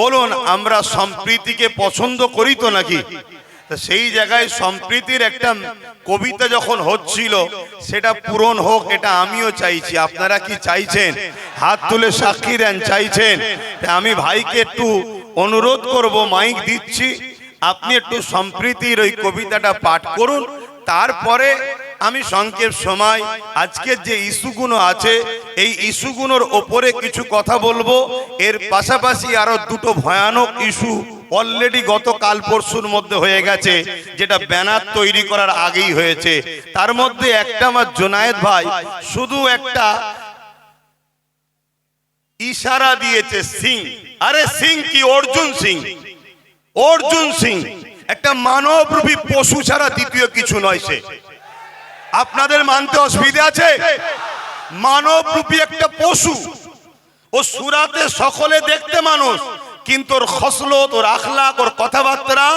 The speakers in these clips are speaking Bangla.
বলুন, আমরা সম্প্রীতিকে পছন্দ করি তো নাকি? সেই জায়গায় সম্প্রীতির একটা কবিতা যখন হচ্ছিল, সেটা পূরণ হোক, এটা আমিও চাইছি। আপনারা কি চাইছেন? হাত তুলে সাক্ষী দেন, চাইছেন? আমি ভাইকে একটু অনুরোধ করব, মাইক দিচ্ছি। আপনি একটু সম্প্রীতির ওই কবিতাটা পাঠ করুন। তারপরে আমি সংক্ষেপ সময়, আজকের যে ইস্যুগুলো আছে, এই ইস্যুগুলোর ওপরে কিছু কথা বলব। এর পাশাপাশি আরও দুটো ভয়ানক ইস্যু অলরেডি গত কাল পরশুর মধ্যে হয়ে গেছে, যেটা ব্যানার তৈরি করার আগেই হয়েছে। তার মধ্যে একটা আমার জোনায়েদ ভাই শুধু একটা ইশারা দিয়েছে সিং। আরে সিং কি? অর্জুন সিং। অর্জুন সিং। একটা মানবরূপী পশু ছাড়া দ্বিতীয় কিছু নয় সে। আপনাদের মানতে অসুবিধা আছে? মানব মানবরূপী একটা পশু। ও সুরাতে সকলে দেখতে মানুষ, কিন্তু ওর খসলত, ওর আখলাক, ওর কথাবার্তা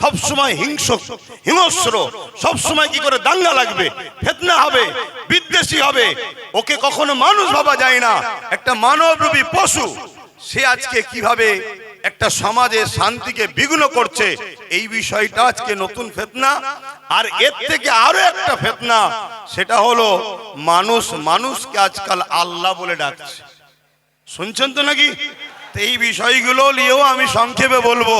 সবসময় হিংস হিংস্র। সবসময় কি করে দাঙ্গা লাগবে? ফেতনা হবে, বিদ্বেষী হবে। ওকে কখনো মানুষ ভাবা যায় না। একটা মানবরূপী পশু, সে আজকে কীভাবে একটা সমাজে শান্তিকে বিঘ্ন করছে, এই বিষয়টা আজকে নতুন ফেতনা। আর এর থেকে আরও একটা ফেতনা, সেটা হলো মানুষ মানুষকে আজকাল আল্লাহ বলে ডাকছে। শুনছেন তো নাকি? এই বিষয়গুলো নিয়েও আমি সংক্ষেপে বলব।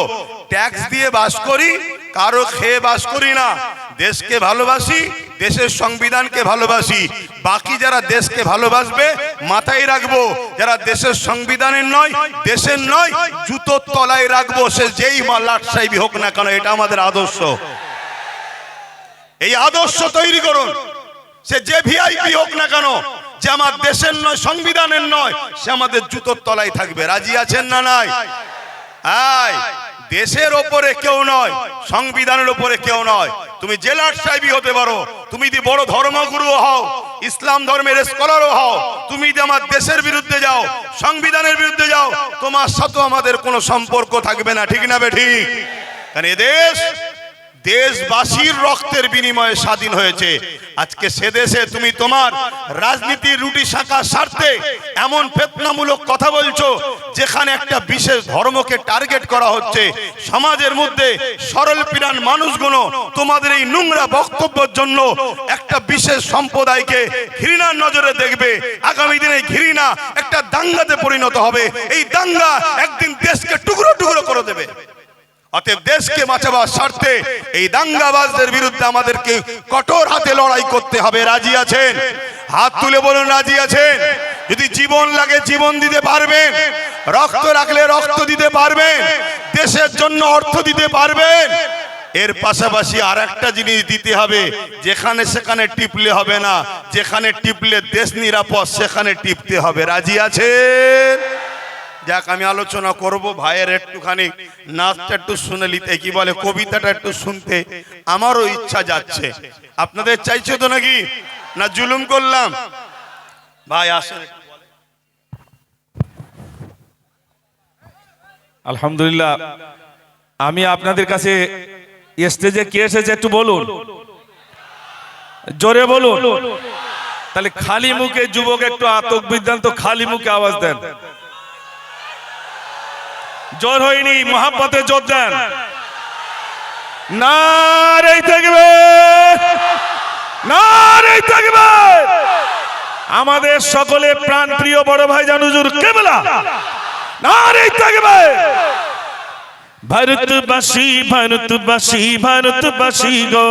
ট্যাক্স দিয়ে বাস করি কারও খেয়ে বাস করি না। দেশকে ভালোবাসি, দেশের সংবিধানকে ভালোবাসি। বাকি যারা দেশকে ভালোবাসবে, মাথায় রাখব, যারা দেশের সংবিধানের নয়, দেশের নয়, জুতোর তলায় রাখব, সে যেই মাল্লাট সাহেবই হোক না কেন, এটা আমাদের আদর্শ। এই আদর্শ তৈরি করুন। সে যে ভিআইপি হোক না কেন, যে আমার দেশের নয়, সংবিধানের নয়, সে আমাদের জুতোর তলায় থাকবে। রাজি আছেন না নাই? আয়। দেশের ওপরে কেউ নয়, সংবিধানের ওপরে কেউ নয়। তুমি জেলার সাহেবই হতে পারো, তুমি যদি বড় ধর্মগুরু হও, ইসলাম ধর্মের স্কলারও হও, তুমি যদি আমার দেশের বিরুদ্ধে যাও, সংবিধানের বিরুদ্ধে যাও, তোমার সাথে আমাদের কোনো সম্পর্ক থাকবে না, ঠিক না বে ঠিক? কারণ এদেশ দেশবাসীর রক্তের বিনিময়ে স্বাধীন হয়েছে। আজকে সে দেশে তুমি তোমার রাজনীতির রুটি শাখা স্বার্থে এমন ফেতনামূলক কথা বলছো, যেখানে একটা বিশেষ ধর্মকে টার্গেট করা হচ্ছে। সমাজের মধ্যে সরল পিরান মানুষগুলো তোমাদের এই নোংরা বক্তব্যের জন্য একটা বিশেষ সম্প্রদায়কে ঘৃণার নজরে দেখবে। আগামী দিনে ঘৃণা একটা দাঙ্গাতে পরিণত হবে। এই দাঙ্গা একদিন দেশকে টুকরো টুকরো করে দেবে। অতএব দেশকে বাঁচাবার স্বার্থে এই দাঙ্গাবাজদের বিরুদ্ধে আমাদেরকে কঠোর হাতে লড়াই করতে হবে। রাজি আছেন? হাত তুলে বলুন, রাজি আছেন? যদি জীবন লাগে, জীবন দিতে পারবেন। রক্ত রাখলে রক্ত দিতে পারবেন। দেশের জন্য অর্থ দিতে পারবেন। এর পাশাপাশি আর একটা জিনিস দিতে হবে, যেখানে সেখানে টিপলে হবে না। যেখানে টিপলে দেশ নিরাপদ, সেখানে টিপতে হবে। রাজি আছেন? যাক, আমি আলোচনা করব। ভাইয়ের একটুখানি নাচটা একটু শুনে নিতে, কি বলে, কবিতাটা একটু শুনতে। আমারও ইচ্ছা যাচ্ছে। আপনাদের চাইছে তো নাকি? না জুলুম করলাম? ভাই, আসেন আলহামদুলিল্লাহ। আমি আপনাদের কাছে স্টেজে কে এসেছে একটু বলুন? জোরে বলুন। তাহলে খালি মুখে যুবক একটু আতক বিদ্যান তো খালি মুখে আওয়াজ দেন। জোর হয়নি, মহাব্বতে জোর দেন। না থাকবে না রে থাকবে। আমাদের সকলে প্রাণ প্রিয় বড় ভাই জানুজুর কেবলা। না রে থাকবে। ভারতবাসী ভারতবাসী ভারতবাসী গো।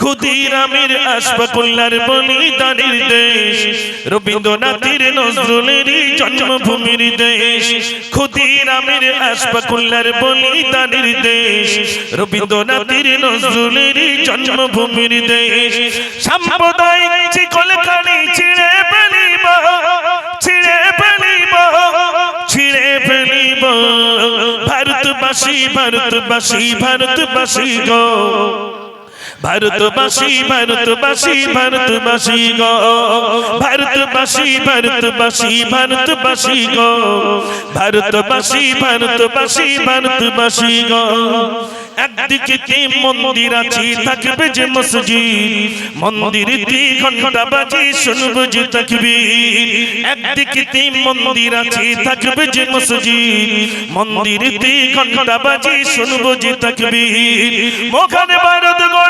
ক্ষুদিরামের আশফাকুল্লার বলিদানের দেশ, রবীন্দ্রনাথের নজরুলেরই জন্মভূমির দেশ ক্ষুদিরামের আশফাকুল্লার বলিদানের দেশ, রবীন্দ্রনাথের নজরুলেরই জন্মভূমির দেশ। সাম্প্রদায়িক চিকলখানি ছিঁড়ে ফেলিব ছিঁড়ে ফেলিব ছিঁড়ে ফেলিব। ভারতবাসী ভারতবাসী ভারতবাসী গো। ভারতবাসী ভারতবাসী ভারতবাসী গো। ভারতবাসী ভারতবাসী ভারতবাসী গো। ভারতবাসী ভারতবাসী ভারতবাসী গো। একদিকে মন্দির আছে, থাকবে যে মসজিদ। মন্দির তি ঘণ্টা বাজে শুনব যে তাকবীর। একদিকে মন্দির আছে, থাকবে যে মসজিদ। মন্দির তি ঘণ্টা বাজে শুনব যে তাকবীর। মোখানে ভারত আজি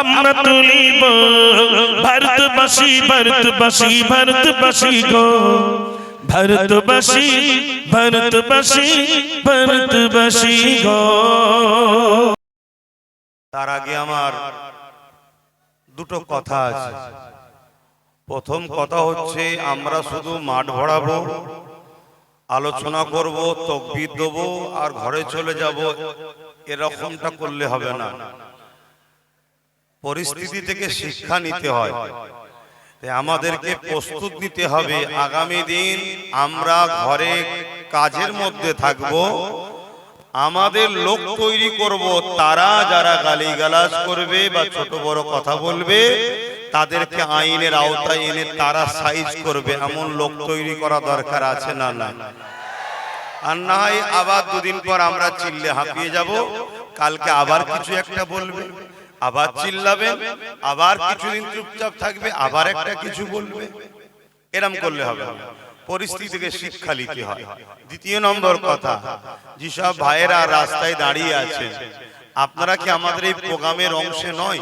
আমরা তুলিব। ভারতবাসী ভারতবাসী ভারতবাসী গো। ভারতবাসী ভারতবাসী ভারতবাসী গো। তার আগে আমার দুটো কথা আছে। প্রথম কথা হচ্ছে, আমরা শুধু মাঠ ভরাবো, আলোচনা করব, তকবির দেবো, আর ঘরে চলে যাব, এরকমটা করলে হবে না। পরিস্থিতি থেকে শিক্ষা নিতে হয়। আমাদেরকে প্রস্তুত নিতে হবে। আগামী দিন আমরা ঘরে কাজের মধ্যে থাকব। আমাদের লোক তৈরি করব। তারা যারা গালিগালাজ করবে বা ছোট বড় কথা বলবে তাদেরকে আইনের আওতায় এনে তারা সাইজ করবে। এমন লোক তৈরি করা দরকার আছে না না আর না হয় আবার দুদিন পর আমরা চিল্লে হাঁপিয়ে যাব। কালকে আবার কিছু একটা বলবে। আবার চিল্লাবেন, আবার কিছুদিন চুপচাপ থাকবে, আবার একটা কিছু বলবে। এরম করলে হবে। পরিস্থিতি থেকে শিক্ষা নিতে হয়। দ্বিতীয় নম্বর কথা, যেসব ভাইয়েরা রাস্তায় দাঁড়িয়ে আছে, আপনারা কি আমাদের এই প্রোগ্রামের অংশে নয়?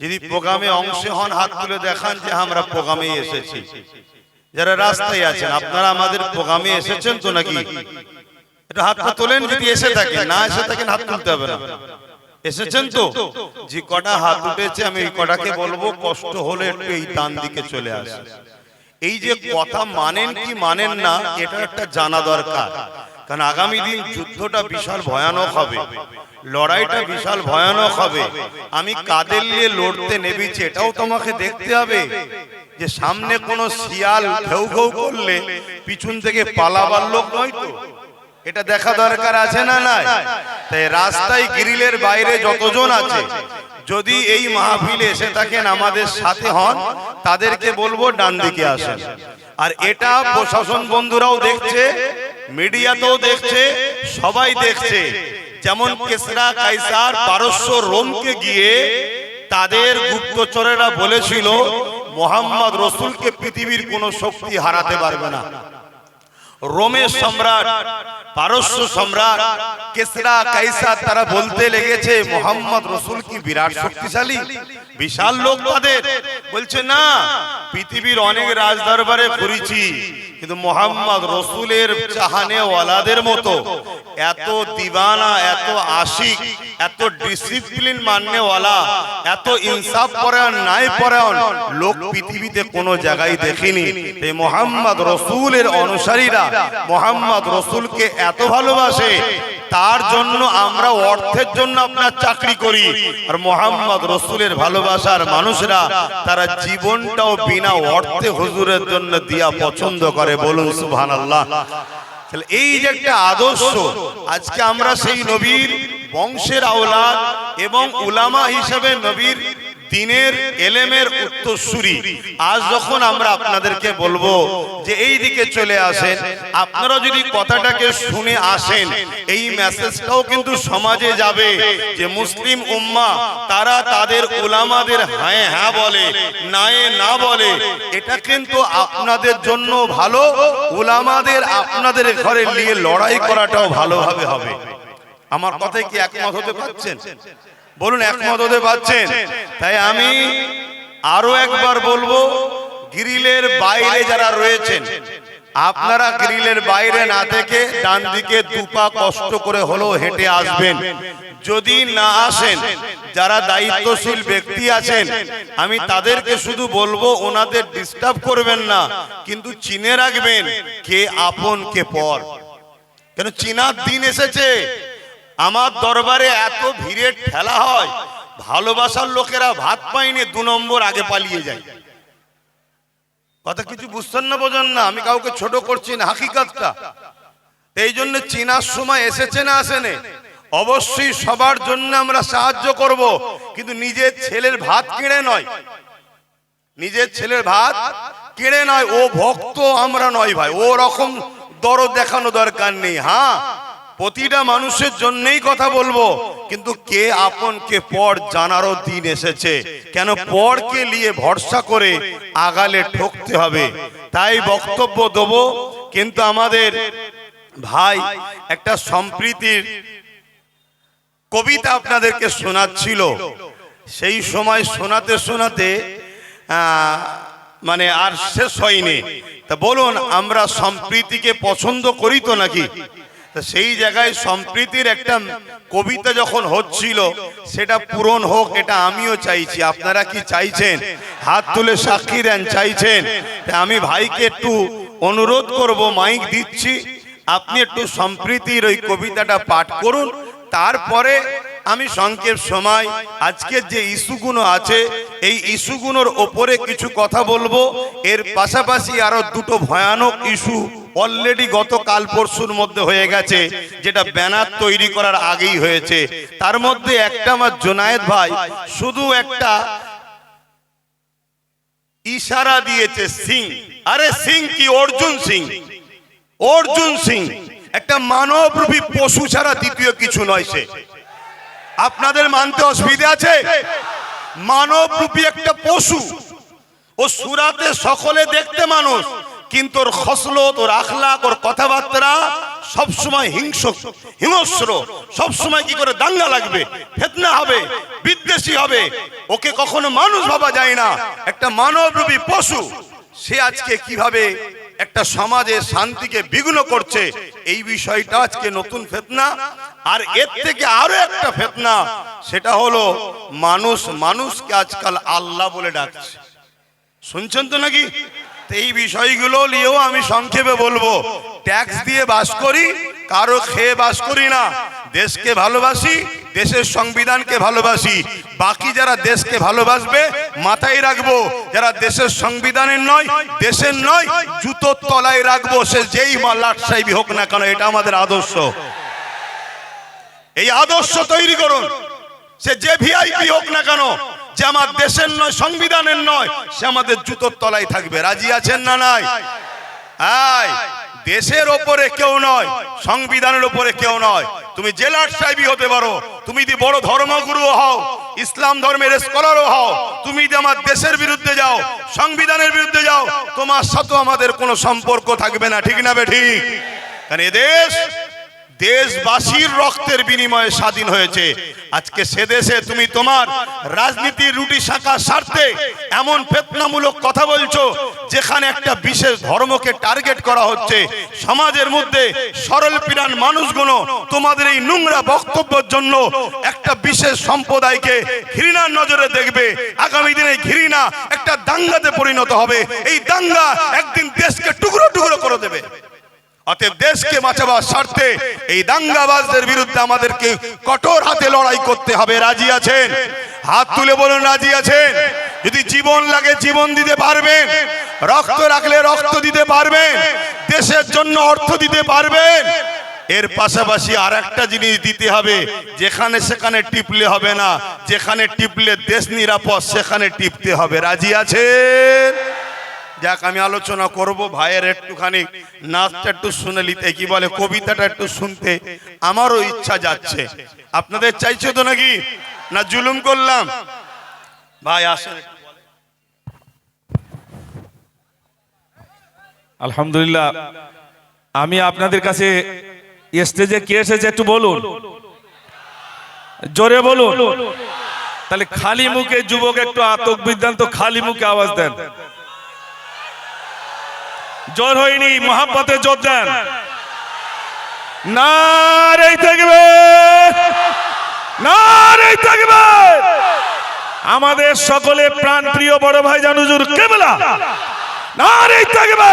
যদি প্রোগ্রামে অংশে হন, হাত তুলে দেখান যে আমরা প্রোগ্রামে এসেছি। যারা রাস্তায় আছেন, আপনারা আমাদের প্রোগ্রামে এসেছেন তো নাকি? একটু হাতটা তোলেন, যদি এসে থাকেন, না এসে থাকেন, হাত তুলতে হবে না। এসেছেন তো? যে কটা হাত উঠেছে, আমি এই কটাকে বলব, কষ্ট হলে একটু এই ডান দিকে চলে আসে। এই যে কথা মানেন কি মানেন না এটা একটা জানা দরকার। কারণ আগামী দিন যুদ্ধটা বিশাল ভয়ানক হবে, লড়াইটা বিশাল ভয়ানক হবে। আমি কাদের নিয়ে লড়তে নেবেছি এটাও তোমাকে দেখতে হবে। যে সামনে কোনো শিয়াল ঘেউ ঘেউ করলে, পিছন থেকে পালাবার লোক নয় তো? এটা দেখা দরকার আছে না নাই? তাই রাস্তায় গ্রিলের বাইরে যতজন আছে, যদি এই মাহফিলে এসে থাকেন, আমাদের সাথে হন, তাদেরকে বলব ডান দিকে আসেন। আর এটা প্রশাসন বন্ধুরাও দেখছে, মিডিয়াতেও দেখছে, সবাই দেখছে। যেমন কেসরা, কাইসার, পারস্য, রোমকে গিয়ে তাদের গুপ্তচরেরা বলেছিল, মোহাম্মদ রসুলকে পৃথিবীর কোনো শক্তি হারাতে পারবে না। রোমের সম্রাট, পারস্য সম্রাট, কেসরা কাইসার তারা বলতে লেগেছে, মোহাম্মদ রসুল কি বিরাট শক্তিশালী? বিশাল লোক তাদের। বলছে, না, পৃথিবীর অনেক রাজদরবারে ঘুরেছি, কিন্তু মোহাম্মদ রসুলের চাহানে ওয়ালাদের মতো এত দিবানা, এত আশিক, এত ডিসিপ্লিন মাননেওয়ালা, এত ইনসাফ পরায়ণ নাই পরায়ণ লোক পৃথিবীতে কোনো জায়গায় দেখিনি। এই মোহাম্মদ রসুলের অনুসারীরা মোহাম্মদ রসুলকে এত ভালোবাসে, তার জন্য আমরা অর্থের জন্য আপনার চাকরি করি। আর মোহাম্মদ রসুলের ভালোবাসার মানুষরা তারা জীবনটাও বিনা অর্থে হুজুরের জন্য দিয়া পছন্দ করে বলুন সুবহান আল্লাহ এই যে একটা আদর্শ, আজকে আমরা সেই নবীর বংশের আওলাদ এবং উলামা হিসেবে নবীর দিনের এলেমের উত্তরসূরি। আজ যখন আমরা আপনাদেরকে বলব যে এই দিকে চলে আসেন, আপনারা যদি কথাটাকে শুনে আসেন, এই মেসেজটাও কিন্তু সমাজে যাবে যে মুসলিম উম্মা, তারা তাদের উলামাদের হ্যাঁ হ্যাঁ বলে, নায়ে না বলে। এটা কিন্তু আপনাদের জন্য ভালো, উলামাদের আপনাদের ঘরে নিয়ে লড়াই করাটাও ভালোভাবে হবে। আমার কথায় কি একমত হতে পারছেন? বলুন একমত হতে পারছেন? তাই আমি আরও একবার বলব গ্রিলের বাইরে যারা রয়েছেন আপনারা গ্রিলের বাইরে না থেকে ডান দিকে দুপা কষ্ট করে হলেও হেঁটে আসবেন। যদি না আসেন যারা দায়িত্বশীল ব্যক্তি আছেন আমি তাদেরকে শুধু বলব ওনাদের ডিস্টার্ব করবেন না কিন্তু চিনে রাখবেন কে আপন কে পর। কেন চিনার দিন এসেছে আমার দরবারে এত ভিড়ের ঠেলা হয়, ভালোবাসার লোকেরা ভাত পাইনি দু নম্বর আগে পালিয়ে যায়। কথা কিছু বুঝছেন না, বোঝেন না, আমি কাউকে ছোট করছি না, হাকিকাতটা। এই জন্য চিনার সময় এসেছে না আসেনে? অবশ্যই সবার জন্য আমরা সাহায্য করব, কিন্তু নিজের ছেলের ভাত কিনে নয়। নিজের ছেলের ভাত কিনে নয়, ও ভক্ত, আমরা নয় ভাই, ও রকম দরদ দেখানো দরকার নেই হ্যাঁ প্রতিটা মানুষের জন্যই কথা বলব। কিন্তু কে আপন, কে পর জানারও দিন এসেছে। কেন পরকে নিয়ে ভরসা করে আগালে ঠকতে হবে? তাই বক্তব্য দেবো। কিন্তু আমাদের ভাই একটা সম্প্রীতির কবিতা আপনাদেরকে শোনাচ্ছিল। সেই সময় শোনাতে শোনাতে মানে আর শেষ হয়নি। তা বলুন, আমরা সম্প্রীতিকে পছন্দ করি তো নাকি? তা সেই জায়গায় সম্প্রীতির একটা কবিতা যখন হচ্ছিল, সেটা পূরণ হোক, এটা আমিও চাইছি। আপনারা কি চাইছেন? হাত তুলে সাক্ষী দেন, চাইছেন? আমি ভাইকে একটু অনুরোধ করব, মাইক দিচ্ছি। আপনি একটু সম্প্রীতির ওই কবিতাটা পাঠ করুন। তারপরে আমি সংক্ষেপ সময় আজকের যে ইস্যুগুলো আছে, এই ইস্যুগুলোর ওপরে কিছু কথা বলব। এর পাশাপাশি আরও দুটো ভয়ানক ইস্যু অলরেডি গত কাল পরশুর মধ্যে হয়ে গেছে, যেটা ব্যানার তৈরি করার আগেই হয়েছে। তার মধ্যে একটা আমার জোনায়েদ ভাই শুধু একটা ইশারা দিয়েছে, সিং। আরে সিং কি? অর্জুন সিং। অর্জুন সিং। একটা মানবরূপী পশু ছাড়া দ্বিতীয় কিছু নয় সে। আপনাদের মানতে অসুবিধা আছে? মানবরূপী একটা পশু। ও সুরাতে সকলে দেখতে মানুষ। কিন্তু ওর খসলত, ওর আখলাক, ওর কথাবার্তা সবসময় হিংস হিংস্র। সবসময় কি করে দাঙ্গা লাগবে? ফেতনা হবে, বিদ্বেষী হবে। ওকে কখনো মানুষ ভাবা যায় না। একটা মানবরূপী পশু, সে আজকে কীভাবে একটা সমাজে শান্তিকে বিঘ্ন করছে, এই বিষয়টা আজকে নতুন ফেতনা। আর এর থেকে আরও একটা ফেতনা, সেটা হলো মানুষ মানুষকে আজকাল আল্লাহ বলে ডাকছে। শুনছেন তো নাকি? এই বিষয়গুলো নিয়েও আমি সংক্ষেপে বলব। ট্যাক্স দিয়ে বাস করি, কারও খেয়ে বাস করি না। দেশকে ভালোবাসি, দেশের সংবিধানকে ভালোবাসি। বাকি যারা দেশকে ভালোবাসবে, মাথায় রাখব, যারা দেশের সংবিধানের নয়, দেশের নয়, জুতোর তলায় রাখব, সে যেই মাল্লাট সাহেবই হোক না কেন, এটা আমাদের আদর্শ। এই আদর্শ তৈরি করুন। সে যে ভিআইপি হোক না কেন যে আমার দেশের নয়, সংবিধানের নয়, সে আমাদের জুতোর তলায় থাকবে। রাজি আছেন না নাই? আয়, দেশের ওপরে কেউ নয়, সংবিধানের ওপরে কেউ নয়। তুমি জেলার সাহেবই হতে পারো। তুমি যদি বড় ধর্মগুরু হও, ইসলাম ধর্মের স্কলারও হও, তুমি যদি আমার দেশের বিরুদ্ধে যাও, সংবিধানের বিরুদ্ধে যাও, তোমার সাথে আমাদের কোনো সম্পর্ক থাকবে না, ঠিক না বে ঠিক? কারণ এদেশ দেশবাসীর রক্তের বিনিময়ে স্বাধীন হয়েছে। আজকে সে দেশে তুমি তোমার রাজনীতির রুটি শাখা স্বার্থে এমন ফেতনামূলক কথা বলছো, যেখানে একটা বিশেষ ধর্মকে টার্গেট করা হচ্ছে। সমাজের মধ্যে সরল পিরান মানুষগুলো তোমাদের এই নোংরা বক্তব্যের জন্য একটা বিশেষ সম্প্রদায়কে ঘৃণার নজরে দেখবে। আগামী দিনে ঘৃণা একটা দাঙ্গাতে পরিণত হবে। এই দাঙ্গা একদিন দেশকে টুকরো টুকরো করে দেবে। অতএব দেশকে বাঁচাবার স্বার্থে এই দাঙ্গাবাজদের বিরুদ্ধে আমাদেরকে কঠোর হাতে লড়াই করতে হবে। রাজি আছেন? হাত তুলে বলুন রাজি আছেন? যদি জীবন লাগে জীবন দিতে পারবেন। রক্ত রাখলে রক্ত দিতে পারবেন। দেশের জন্য অর্থ দিতে পারবেন। এর পাশাপাশি আর একটা জিনিস দিতে হবে। যেখানে সেখানে টিপলে হবে না। যেখানে টিপলে দেশ নিরাপদ সেখানে টিপতে হবে। রাজি আছেন? যাক, আমি আলোচনা করব ভাইয়ের একটুখানি, নাচটা একটু শুনে নিতে। কি বলে, কবিতাটা একটু শুনতে। আমারও ইচ্ছা যাচ্ছে। আপনাদের চাইছে তো নাকি? না জুলুম করলাম? ভাই, আসেন আলহামদুলিল্লাহ। আমি আপনাদের কাছে স্টেজে কে এসেছে একটু বলুন? জোরে বলুন। তাহলে খালি মুখে যুবক একটু আতক বিদ্যান্ত, খালি মুখে আওয়াজ দেন। জোর হয়নি মহাপথে জোর দেন। নারে থাকবে নারে থাকবে। আমাদের সকলে প্রাণ প্রিয় বড় ভাই জানুজুর কেবলা। নারে থাকবে।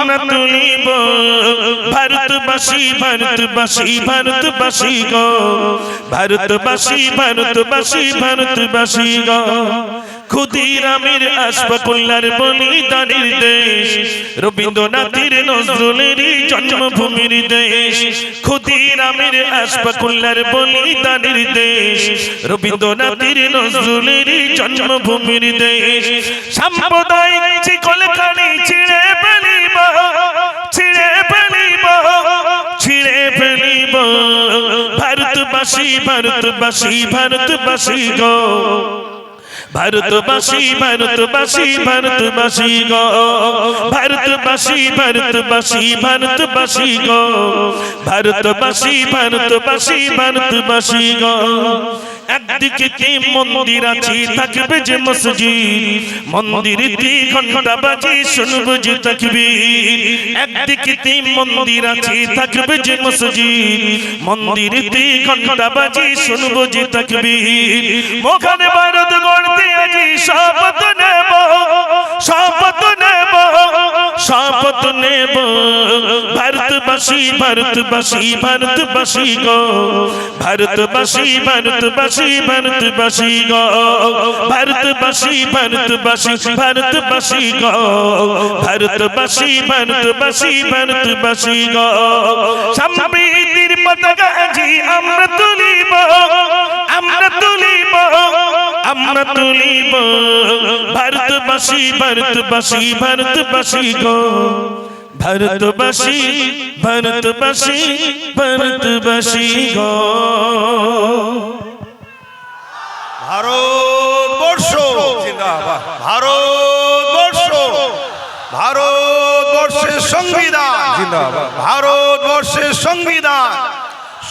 আমরা তুলিব। ভারতবাসী ভারতবাসী ভারতবাসী গো। ভারতবাসী ভারতবাসী ভারতবাসী গো। ক্ষুদিরামের আশফাকুল্লার বলিদানের দেশ রবীন্দ্রনাথের নজরুলের জন্মভূমির দেশ ক্ষুদিরামের আশফাকুল্লার বলিদানের দেশ রবীন্দ্রনাথের নজরুলের জন্মভূমির দেশ। সাম্প্রদায়িক চিকলখানি ছিঁড়ে ভারতবাসী ভারতবাসী ভারতবাসী গো। ভারতবাসী ভারতবাসী ভারতবাসী গো। ভারতবাসী ভারতবাসী ভারতবাসী গো। ভারতবাসী ভারতবাসী ভারতবাসী গো। একদিকে কি মন্দির আছে থাকবে যে মসজিদ। মন্দিরেতে ঘণ্টা বাজে শুনব যে তাকবীর। একদিকে কি মন্দির আছে থাকবে যে মসজিদ। মন্দিরেতে ঘণ্টা বাজে শুনব যে তাকবীর। মোখানে আজি শপথ নেব শপথ নেব শপথ নেব। ভারতবাসী ভারতবাসী ভারতবাসী গো, ভারতবাসী ভারতবাসী ভারতবাসী গো, ভারতবাসী ভারতবাসী ভারতবাসী গো, ভারতবাসী ভারতবাসী ভারতবাসী গো। সম্প্রীতির পতাকা আজি আমরা তুলিব আমরা তুলিব। আমরা তুলিব। ভারতবাসী ভারতবাসী ভারতবাসী গো। ভারতবাসী ভারতবাসী ভারতবাসী গো। ভারতবর্ষ। জিন্দাবাদ। ভারতবর্ষ। ভারতবর্ষের সংবিধান। জিন্দাবাদ। ভারতবর্ষের সংবিধান।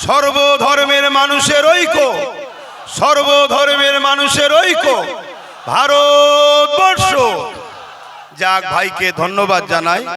সর্বধর্মের মানুষের ঐক্য। সর্বধর্মের মানুষের ঐক্য। ভারতবর্ষ। যাক ভাইকে ধন্যবাদ জানাই।